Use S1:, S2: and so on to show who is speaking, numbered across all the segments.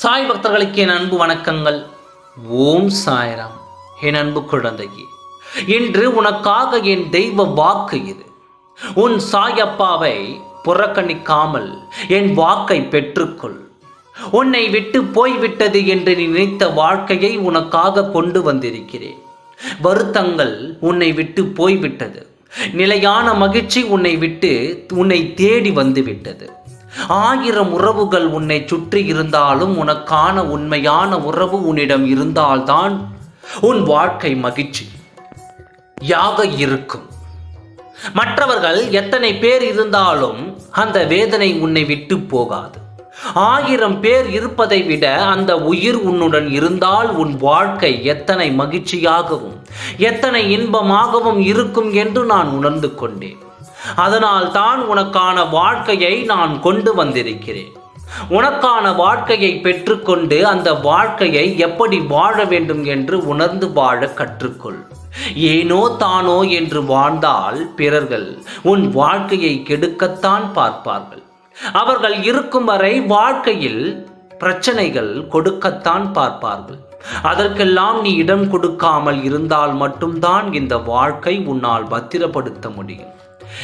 S1: சாய் பக்தர்களுக்கு என் அன்பு வணக்கங்கள். ஓம் சாய்ராம். என் அன்பு குழந்தையே இன்று உனக்காக என் தெய்வ வாக்கு இது. உன் சாயப்பாவை புறக்கணிக்காமல் என் வாக்கை பெற்றுக்கொள். உன்னை விட்டு போய்விட்டது என்று நீ நினைத்த வாழ்க்கையை உனக்காக கொண்டு வந்திருக்கிறேன். வருத்தங்கள் உன்னை விட்டு போய்விட்டது. நிலையான மகிழ்ச்சி உன்னை விட்டு உன்னை தேடி வந்துவிட்டது. ஆயிரம் உறவுகள் உன்னை சுற்றி இருந்தாலும் உனக்கான உண்மையான உறவு உன்னிடம் இருந்தால்தான் உன் வாழ்க்கை மகிழ்ச்சி யாக இருக்கும். மற்றவர்கள் எத்தனை பேர் இருந்தாலும் அந்த வேதனை உன்னை விட்டு போகாது. ஆயிரம் பேர் இருப்பதை விட அந்த உயிர் உன்னுடன் இருந்தால் உன் வாழ்க்கை எத்தனை மகிழ்ச்சியாகவும் எத்தனை இன்பமாகவும் இருக்கும் என்று நான் உணர்ந்து கொண்டேன். அதனால் தான் உனக்கான வாழ்க்கையை நான் கொண்டு வந்திருக்கிறேன். உனக்கான வாழ்க்கையை பெற்றுக்கொண்டு அந்த வாழ்க்கையை எப்படி வாழ வேண்டும் என்று உணர்ந்து வாழ கற்றுக்கொள். ஏனோ தானோ என்று வாழ்ந்தால் பிறர்கள் உன் வாழ்க்கையை கெடுக்கத்தான் பார்ப்பார்கள். அவர்கள் இருக்கும் வரை வாழ்க்கையில் பிரச்சனைகள் கொடுக்கத்தான் பார்ப்பார்கள். அதற்கெல்லாம் நீ இடம் கொடுக்காமல் இருந்தால் மட்டும்தான் இந்த வாழ்க்கை உன்னால் பத்திரப்படுத்த முடியும்.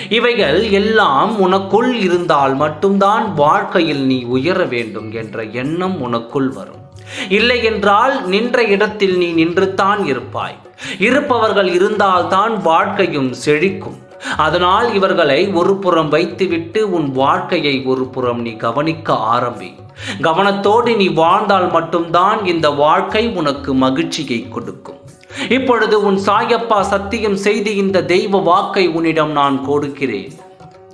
S1: இவைகள் எல்லாம் உனக்குள் இருந்தால் மட்டும்தான் வாழ்க்கையில் நீ உயர வேண்டும் என்ற எண்ணம் உனக்குள் வரும். இல்லை என்றால் நின்ற இடத்தில் நீ நின்றுத்தான் இருப்பாய். இருப்பவர்கள் இருந்தால்தான் வாழ்க்கையும் செழிக்கும். அதனால் இவர்களை ஒரு புறம் வைத்துவிட்டு உன் வாழ்க்கையை ஒரு புறம் நீ கவனிக்க ஆரம்பி. கவனத்தோடு நீ வாழ்ந்தால் மட்டும்தான் இந்த வாழ்க்கை உனக்கு மகிழ்ச்சியை கொடுக்கும். இப்பொழுது உன் சாயப்பா சத்தியம் செய்து இந்த தெய்வ வாக்கை உன்னிடம் நான் கொடுக்கிறேன்.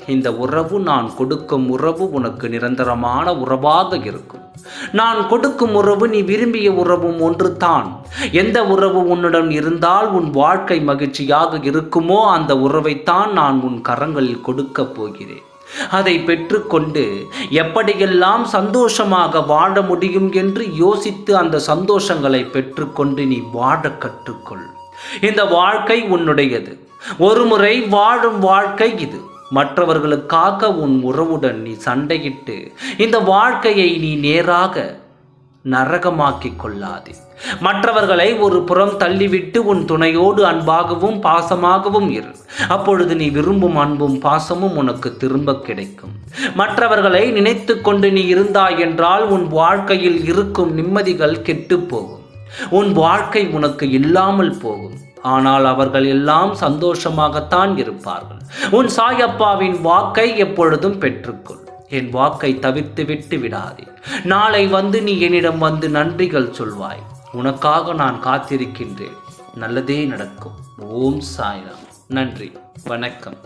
S1: இந்த உறவு நான் கொடுக்கும் உறவு உனக்கு நிரந்தரமான உறவாக இருக்கும். நான் கொடுக்கும் உறவு நீ விரும்பிய உறவும் ஒன்று தான் எந்த உறவு உன்னுடன் இருந்தால் உன் வாழ்க்கை மகிழ்ச்சியாக இருக்குமோ அந்த உறவைத்தான் நான் உன் கரங்களில் கொடுக்கப் போகிறேன். அதை பெற்றுக்கொண்டு எப்படியெல்லாம் சந்தோஷமாக வாழ முடியும் என்று யோசித்து அந்த சந்தோஷங்களை பெற்றுக்கொண்டு நீ வாழ கற்றுக்கொள். இந்த வாழ்க்கை உன்னுடையது. ஒருமுறை வாழும் வாழ்க்கை இது. மற்றவர்களுக்காக உன் உறவுடன் நீ சண்டையிட்டு இந்த வாழ்க்கையை நீ நேராக நரகமாக்கிக் கொள்ளாதே. மற்றவர்களை ஒரு புறம் தள்ளிவிட்டு உன் துணையோடு அன்பாகவும் பாசமாகவும் இரு. அப்பொழுது நீ விரும்பும் அன்பும் பாசமும் உனக்கு திரும்ப கிடைக்கும். மற்றவர்களை நினைத்து கொண்டு நீ இருந்தாய் என்றால் உன் வாழ்க்கையில் இருக்கும் நிம்மதிகள் கெட்டுப் போகும். உன் வாழ்க்கை உனக்கு இல்லாமல் போகும். ஆனால் அவர்கள் எல்லாம் சந்தோஷமாகத்தான் இருப்பார்கள். உன் சாயப்பாவின் வாக்கை எப்பொழுதும் பெற்றுக்கொள். என் வாக்கை தவிர்த்து விட்டு விடாதே. நாளை வந்து நீ என்னிடம் வந்து நன்றிகள் சொல்வாய். உனக்காக நான் காத்திருக்கின்றேன். நல்லதே நடக்கும். ஓம் சாய்ராம். நன்றி. வணக்கம்.